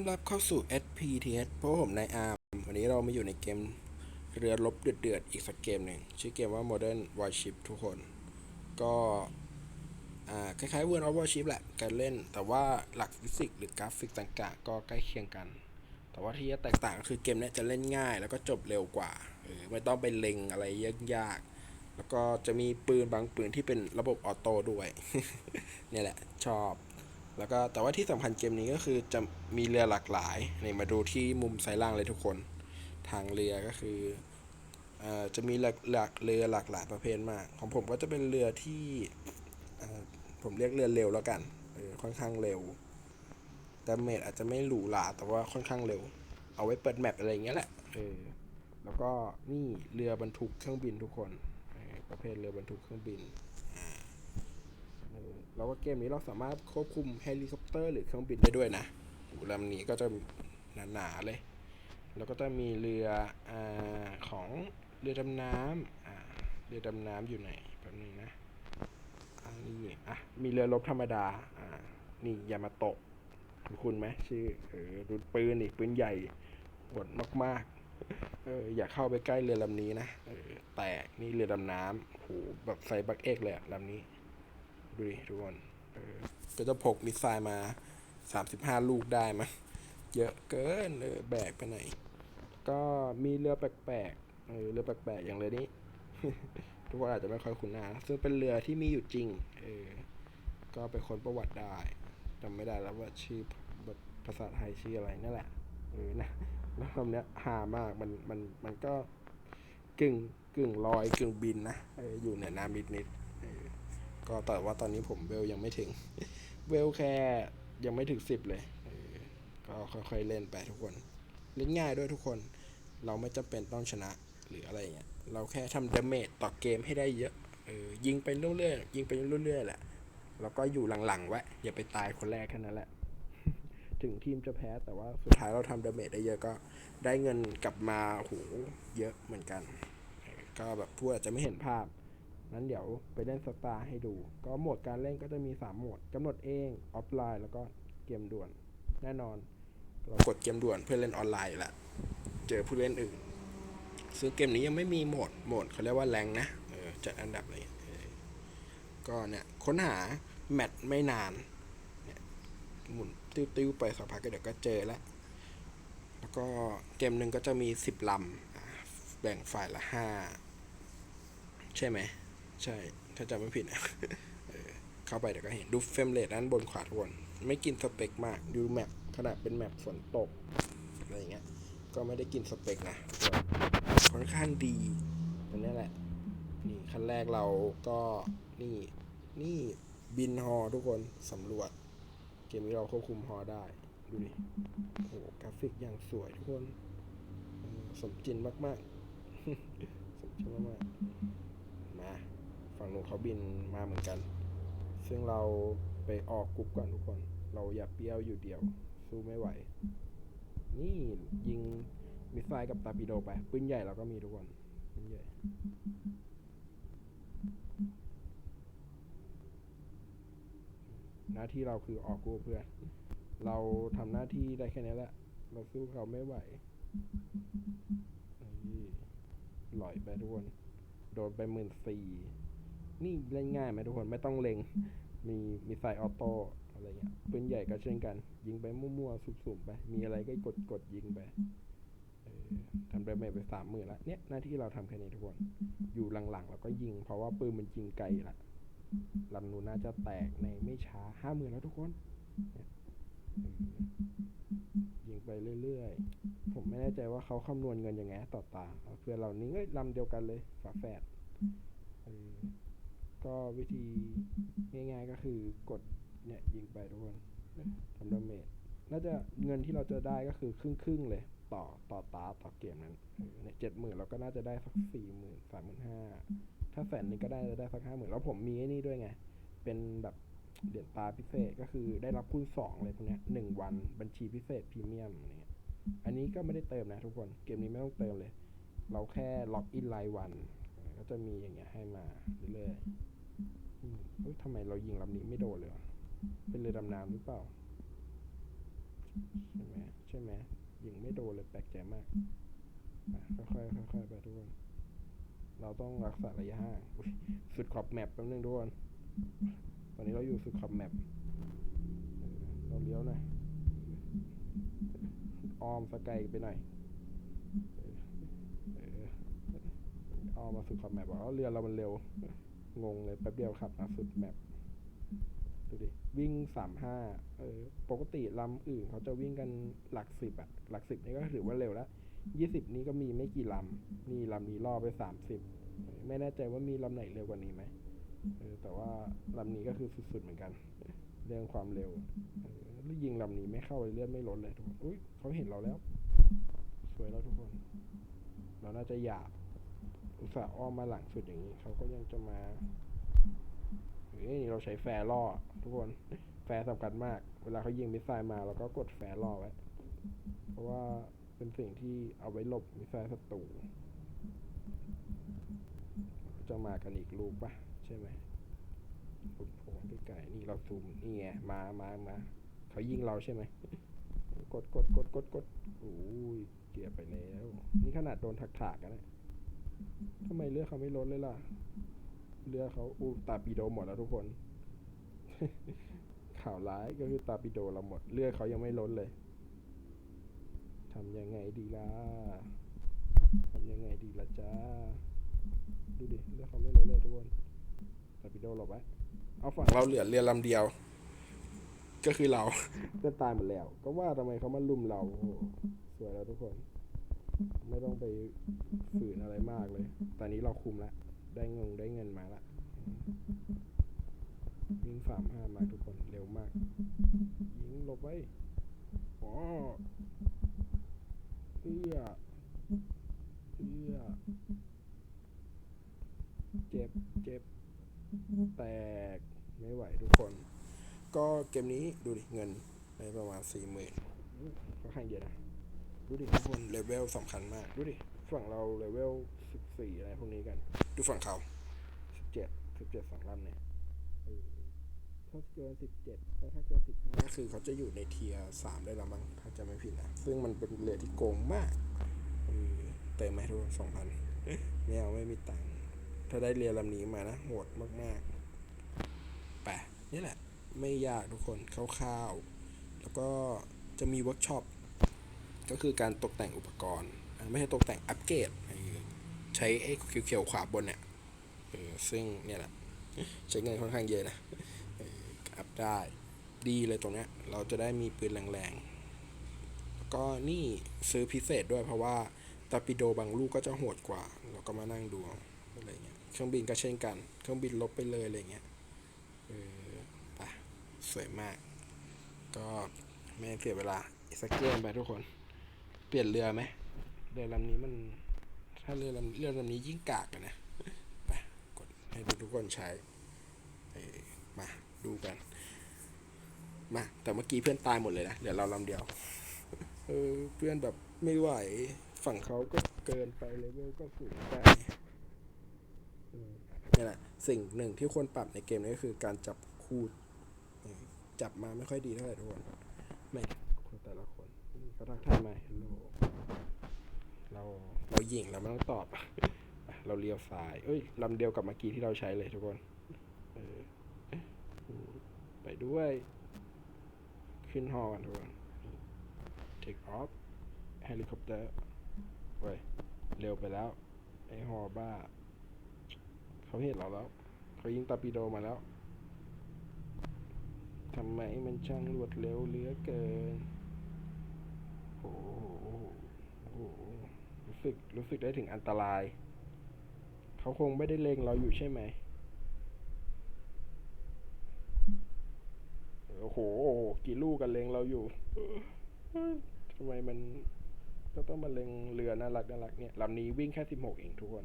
อนรับเข้าสู่ SPTS พราะผมนายอาร์ม วันนี้เรามาอยู่ในเกมเรือรบเดือดๆ อีกสักเกมหนึ่ง ชื่อเกมว่า Modern Warship ทุกคน ก็คล้ายๆ World of Warship แหละ การเล่น แต่ว่าหลักฟิสิกส์หรือกราฟิกต่างๆ ก็ใกล้เคียงกัน แต่ว่าที่จะแตกต่างก็คือเกมนี้จะเล่นง่ายแล้วก็จบเร็วกว่าออไม่ต้องไปเล็งอะไรยากๆ แล้วก็จะมีปืนบางปืนที่เป็นระบบออโต้ด้วยเนี่ยแหละชอบ แล้วก็แต่ว่าที่สำคัญเกมนี้ก็คือจะมีเรือหลากหลายนี่มาดูที่มุมซ้ายล่างเลยทุกคน ทางเรือก็คืออจะมีหลากหลากเรือหลากหลายประเภทมาก ของผมก็จะเป็นเรือที่เอ่ผมเรียกเรือเร็วแล้วกันเออค่อนข้างเร็วแต่เมจอาจจะไม่หรูหราแต่ว่าค่อนข้างเร็ว เอาไว้เปิดแมปอะไรอย่างเงี้ยแหละเออแล้วก็นี่เรือบรรทุกเครื่องบินทุกคน ประเภทเรือบรรทุกเครื่องบิน แล้วก็เกมนี้เราสามารถควบคุมเฮลิคอปเตอร์หรือเครื่องบินได้ด้วยนะโอ้ลำนี้ก็จะหนาๆเลย แล้วก็จะมีเรืออของเรือดำน้ำเรือดำน้ำอยู่ไหนแป๊บนึงนะอันนี้อะมีเรือรบธรรมดาอ่านี่ยามาโตะคุณไหมชื่อเออดูปืนนี่ปืนใหญ่โหดมากๆเอออย่าเข้าไปใกล้เรือลำนี้นะเออแตกนี่เรือดำน้ำโหแบบใส่บักเอกเลยลำนี้ ดูดิทุกคนเออก็จะพกมิสไซล์มา 35 ลูกได้มั้ยเยอะเกินเออแบกไปไหน ก็มีเรือแปลกๆเออเรือแปลกๆอย่างเรือนี้ ทุกคนอาจจะไม่ค่อยคุ้นหน้านะซึ่งเป็นเรือที่มีอยู่จริงเออก็ไปค้นประวัติได้จำไม่ได้แล้วว่าชื่อภาษาไทยชื่ออะไรนั่นแหละเออนะแล้วคำเนี้ยฮามากมันมันมันก็กึ่งกึ่งลอยกึ่งบินนะอออยู่เหนือน้ำนิดๆเออ ก็แต่ว่าตอนนี้ผมเวลยังไม่ถึง เวลแค่ยังไม่ถึงสิบเลยก็ค่อยๆเล่นไปทุกคน เล่นง่ายด้วยทุกคน เราไม่จำเป็นต้องชนะหรืออะไรเงี้ย เราแค่ทำดาเมจต่อเกมให้ได้เยอะเออยิงไปเรื่อยๆยิงไปเรื่อยๆแหละ แล้วก็อยู่หลังๆไว้อย่าไปตายคนแรกแค่นั้นแหละ ถึงทีมจะแพ้แต่ว่าสุดท้ายเราทำดาเมจได้เยอะก็ได้เงินกลับมาโหเยอะเหมือนกัน ก็แบบพูดอาจจะไม่เห็นภาพ นั้นเดี๋ยวไปเล่นสตาร์ให้ดู ก็โหมดการเล่นก็จะมี 3 โหมดกำหนดเองออฟไลน์ แล้วก็เกมด่วน แน่นอน เรากดเกมด่วนเพื่อเล่นออนไลน์ละเจอผู้เล่นอื่น ซึ่งเกมนี้ยังไม่มีโหมดโหมดเขาเรียกว่าแรงนะเออจัดอันดับอะไรก็เนี่ยค้นหาแมตช์ไม่นานเนี่ยหมุนติ้วๆไปสักพักก็เดี๋ยวก็เจอแล้วแล้วก็เกมหนึ่งก็จะมี 10ลำแบ่งฝ่ายละ 5 ใช่ไหม ใช่ ถ้าจำไม่ผิดนะเข้าไปเดี๋ยวก็เห็นดูเฟรมเรทด้านบนขวาทุกคนไม่กินสเปคมากดูแมปขนาดเป็นแมปฝนตกอะไรอย่างเงี้ย ก็ไม่ได้กินสเปคนะค่อนข้างดีอันนี้แหละ นี่ขั้นแรกเราก็นี่นี่บินฮอทุกคนสำรวจ เกมนี้เราควบคุมฮอได้ ดูดิโอ้โหกราฟิกอย่างสวยทุกคน สมจริงมาก ๆ สมจริงมาก ๆ มา ฝั่งนู้นเขาบินมาเหมือนกัน ซึ่งเราไปออกกรุ๊ปก่อนทุกคน เราอย่าเปรี้ยวอยู่เดียว สู้ไม่ไหว นี่ยิงมิสไซล์กับตาปิโดไปปืนใหญ่เราก็มีทุกคนปืนใหญ่หน้าที่เราคือออกกรุ๊ปเพื่อน เราทำหน้าที่ได้แค่นี้แหละ เราสู้เขาไม่ไหวนี่หลอยไปทุกคน โดนไปหมื่นสี่ นี่เล่นง่ายไหมทุกคนไม่ต้องเล็ง มีมีสายออโต้อะไรเงี้ยปืนใหญ่ก็เช่นกัน ยิงไปมั่วๆสุ่มๆไป มีอะไรก็กดกดยิงไปทำดาเมจไปสามหมื่นละเนี่ยหน้าที่เราทำแค่นี้ทุกคน อยู่หลังๆเราก็ยิง เพราะว่าปืนมันยิงไกลละลำนูน่าจะแตกในไม่ช้าห้าหมื่นแล้วทุกคนยิงไปเรื่อยๆ ผมไม่แน่ใจว่าเขาคำนวณเงินยังไงต่อตา เพื่อนเรานี้เอ้ยลำเดียวกันเลย ฝาแฝด ก็วิธีง่ายๆก็คือกดเนี่ยยิงไปทุกคนทำดาเมจน่าจะเงินที่เราจะได้ก็คือครึ่งครึ่งๆเลย ต่อต่อตาต่อเกมนั้นเนี่ยเจ็ดหมื่นเราก็น่าจะได้สักสี่หมื่นสามหมื่นห้าถ้าแสนนึงก็ได้จะได้สักห้าหมื่นแล้วผมมีไอ้นี่ด้วยไง เป็นแบบเหรียญตาพิเศษก็คือได้รับคูณสองเลยพวกนี้หนึ่งวันบัญชีพิเศษพรีเมียมอะไรเงี้ยอันนี้ก็ไม่ได้เติมนะทุกคนเกมนี้ไม่ต้องเติมเลย เราแค่ล็อกอินรายวัน ก็จะมีอย่างเงี้ยให้มาเรื่อยๆ เฮ้ยทำไมเรายิงลำนี้ไม่โดนเลย เป็นเรือดำน้ำหรือเปล่า ใช่ไหมใช่ไหมยิงไม่โดนเลยแปลกใจมากค่อยๆค่อยๆไปทุกคน เราต้องรักษาระยะห่างสุดขอบแมปแป๊บนึงทุกคน ตอนนี้เราอยู่สุดขอบแมปเออเราเลี้ยวหน่อยอ้อมสกไกลไปหน่อยอ้อมมาสุดขอบแมปบอกว่าเรือเรามันเร็ว งงเลยแป๊บเดียวขับมาสุดแมปดูดิ วิ่งสามห้าเออปกติลำอื่นเขาจะวิ่งกันหลักสิบอะหลักสิบนี่ก็ถือว่าเร็วแล้วยี่สิบนี้ก็มีไม่กี่ลำนี่ลำนี้ล่อไปสามสิบไม่แน่ใจว่ามีลำไหนเร็วกว่านี้ไหมเออแต่ว่าลำนี้ก็คือสุดๆเหมือนกัน เรื่องความเร็วเออแล้วยิงลำนี้ไม่เข้าเลยเลื่อนไม่ลดเลยทุกคนอุ้ยเขาเห็นเราแล้ว สวยแล้วทุกคน เราน่าจะหยาบ อุตส่าห์อ้อมมาหลังสุดอย่างนี้เขาก็ยังจะมาเฮ้ยนี่เราใช้แฟร์ล่อ ทุกคน แฟร์สำคัญมาก เวลาเขายิงมิสไซล์มาเราก็กดแฟร์ล่อไว้ เพราะว่าเป็นสิ่งที่เอาไว้หลบมิสไซล์ศัตรูจะมากันอีกลูกปะใช่ไหมลูกโผล่ไกลๆนี่เราซูมนี่ไงมามามาเขายิงเราใช่ไหมกดกดกดกดกดโอ้ยเกียร์ไปแล้ว นี่ขนาดโดนถักถากๆกันนะ ทำไมเลือดเขาไม่ลดเลยล่ะ เลือดเขาอูตาปิโดหมดแล้วทุกคน ข่าวร้ายก็คือตาปิโดเราหมด เลือดเขายังไม่ลดเลยทำยังไงดีล่ะทำยังไงดีล่ะจ้า ดูดิเลือดเขาไม่ลดเลยทุกคนตาปิโดหลบไว้เอาฝั่งเราเหลือเรือลำเดียว ก็คือเราก็ตายหมดแล้ว ก็ว่าทำไมเขามาลุมเราโอ้โหสวยแล้วทุกคน ไม่ต้องไปฝืนอะไรมากเลย ตอนนี้เราคุมแล้ว ได้เงินได้เงินมาละยิงสามห้ามาทุกคนเร็วมาก ยิงหลบไว้อ๋อเอื้อเอื้อเจ็บเจ็บ แตก ไม่ไหวทุกคน ก็เกมนี้ดูดิ เงินได้ประมาณสี่หมื่นก็ข้างเยอะนะ ดูดิทุกคนเลเวลสำคัญมาก ดูดิ ฝั่งเราเลเวลสิบสี่อะไรพวกนี้กัน ดูฝั่งเขาสิบเจ็ดสิบเจ็ดสองลำเนี่ยเออถ้าเกินสิบเจ็ดแล้วถ้าเกินสิบห้าคือเขาจะอยู่ในเทียร์สามได้แล้วมั้งถ้าจะไม่ผิดนะ ซึ่งมันเป็นเรือที่โกงมากเออเติมไหมทุกคนสองพันไม่เอาไม่มีตังค์ถ้าได้เรือลำนี้มานะโหดมากๆไปนี่แหละ ไม่ยากทุกคนคร่าวๆแล้วก็จะมีเวิร์กช็อป ก็คือการตกแต่งอุปกรณ์ ไม่ใช่ตกแต่งอัปเกรดใช้ไอ้เขียวๆขวาบนเนี่ยซึ่งเนี่ยแหละใช้เงินค่อนข้างเยอะนะอัพได้ดีเลยตรงเนี้ยเราจะได้มีปืนแรงๆแล้วก็นี่ซื้อพิเศษด้วยเพราะว่าตอร์ปิโดบางลูกก็จะโหดกว่า เราก็มานั่งดูอะไรเงี้ยเครื่องบินก็เช่นกัน เครื่องบินลบไปเลยอะไรเงี้ยเออไปสวยมาก ก็ไม่เสียเวลาสักเกมไปทุกคน เปลี่ยนเรือไหมเรือลำนี้มัน ถ้าเรือลำเรือลำนี้ยิ่งกากอะนะไปกดให้ทุกคนใช้มาดูกัน มาแต่เมื่อกี้เพื่อนตายหมดเลยนะเหลือเราลำเดียวเออเพื่อนแบบไม่ไหวฝั่งเขาก็เกินไปเลเวลก็สูงไปเนี่แหละสิ่งหนึ่งที่ควรปรับในเกมนี้ก็คือการจับคู่จับมาไม่ค่อยดีเท่าไหร่ทุกคนไม่ คนนี่เขาทักทายมาฮัลโหลเราเรายิงเราไม่ต้องตอบ เราเลี้ยวซ้ายเอ้ยลำเดียวกับเมื่อกี้ที่เราใช้เลยทุกคนเออไปด้วย ขึ้นฮอกันทุกคน take off เฮลิคอปเตอร์เว้ยเร็วไปแล้ว ไอฮอบ้า เขาเห็นเราแล้ว เขายิงตอร์ปิโดมาแล้วทำไมมันช่างรวดเร็วเหลือเกิน โอ้โหรู้สึกรู้สึกได้ถึงอันตราย เขาคงไม่ได้เลงเราอยู่ใช่ไหมโอ้โห กี่ลูกกันเลงเราอยู่ทำไมมันก็ต้องมาเลงเรือน่ารักน่ารักเนี่ยลำนี้วิ่งแค่สิบหกเองทุกคน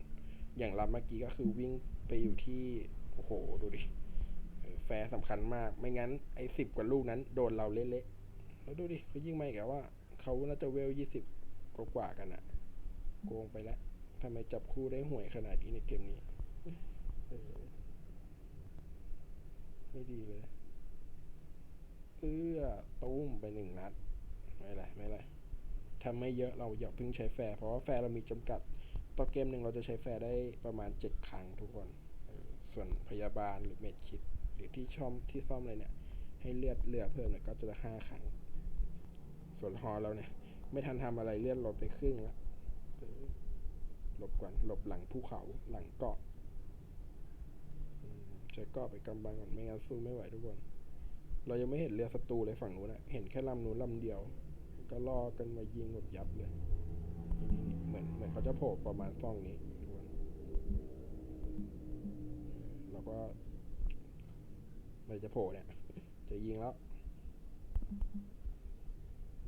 อย่างลำเมื่อกี้ก็คือวิ่งไปอยู่ที่ โอ้โห ดูดิ แฟร์สำคัญมาก ไม่งั้นไอ้สิบกว่าลูกนั้น โดนเราเละๆแล้วดูดิเขายิงมาอีกแล้วว่า เขาน่าจะเวลยี่สิบกว่ากันอะโกงไปแล้วทำไมจับคู่ได้ห่วยขนาดนี้ในเกมนี้ไม่ดีเลยเอื้อตุ้มไปหนึ่งนัด ไม่ไรไม่ไรถ้าไม่เยอะเราอย่าเพิ่งใช้แฟร์เพราะว่าแฟร์เรามีจำกัด ต่อเกมหนึ่งเราจะใช้แฟร์ได้ประมาณเจ็ดครั้งทุกคน ส่วนพยาบาลหรือเมดคิด หรือที่ช่อมที่ซ่อมอะไรเนี่ย ให้เลือดเลือเพิ่มเนี่ยก็จะห้าครั้ง ส่วนฮอเราเนี่ย ไม่ทันทำอะไรเลือดลดไปครึ่งแล้วหลบก่อนหลบหลังภูเขาหลังเกาะใช้เกาะไปกำบังก่อนไม่งั้นสู้ไม่ไหวทุกคน เรายังไม่เห็นเรือศัตรูเลยฝั่งนู้นนะเห็นแค่ลำนู้นลำเดียว ก็ล่อกันมายิงหมดยับเลยเหมือนเหมือนเขาจะโผล่ประมาณฟ่องนี้ทุกคนเราก็มันจะโผล่เนี่ย จะยิงแล้ว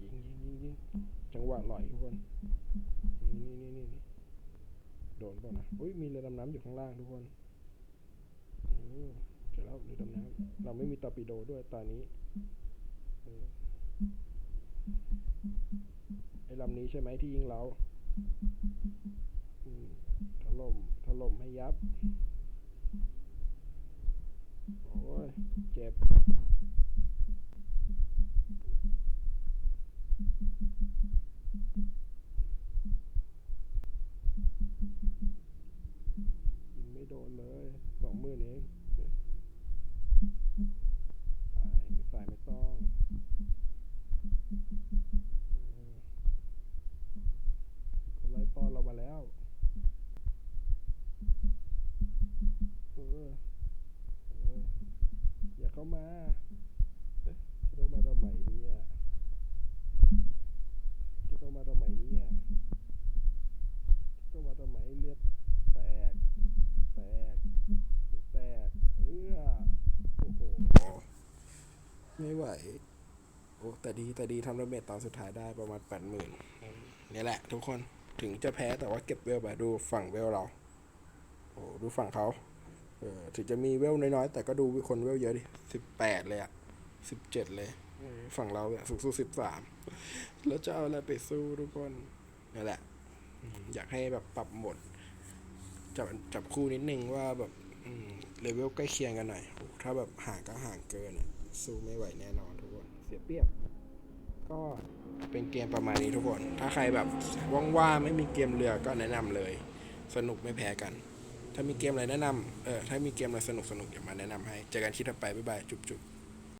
ยิงยิงยิงยิง จังหวะลอยทุกคนนี่นี่นี่นี่โดนเปล่านะอุ้ยมีเรือดำน้ำอยู่ข้างล่างทุกคนโอ้เจอแล้วเรือดำน้ำเราไม่มีตอร์ปิโดด้วยตอนนี้ไอ้ลำนี้ใช่ไหมที่ยิงเราถล่มถล่มให้ยับ โอ้ย เจ็บ ยิงไม่โดนเลยสองมื่นเองตายไม่ตายไม่ต้องคนไล่ต้อนเรามาแล้วเออเอออย่าเข้ามาเอ๊ะจะเข้ามาทำไมเนี่ยจะเข้ามาทำไมเนี่ยจะเข้ามาทำไมเลือดแตก แตกถูกแตก เออโอ้โห ไม่ไหว โอ้แต่ดีแต่ดีทำดาเมจตอนสุดท้ายได้ประมาณแปดหมื่นนี่แหละ ทุกคนถึงจะแพ้แต่ว่าเก็บเวลไปดูฝั่งเวลเรา โอ้ดูฝั่งเขาเออถึงจะมีเวลน้อยๆ แต่ก็ดูคนเวลเยอะดิสิบแปดเลยอะสิบเจ็ดเลย ฝั่งเราเนี่ยสูงสุดสิบสามแล้วจะเอาอะไรไปสู้ทุกคนนี่แหละ อยากให้แบบปรับหมด จับจับคู่นิดนึงว่าแบบเลเวลใกล้เคียงกันหน่อยโอ้ถ้าแบบห่างก็ห่างเกินอะ สู้ไม่ไหวแน่นอนทุกคน เสียเปรียบ ก็เป็นเกมประมาณนี้ทุกคน ถ้าใครแบบว่างๆไม่มีเกมเรือก็แนะนำเลย สนุกไม่แพ้กัน ถ้ามีเกมอะไรแนะนำเออถ้ามีเกมอะไรสนุกสนุกๆอย่ามาแนะนำให้ เจอกันคลิปถัดไปบ๊ายบายจุ๊บๆ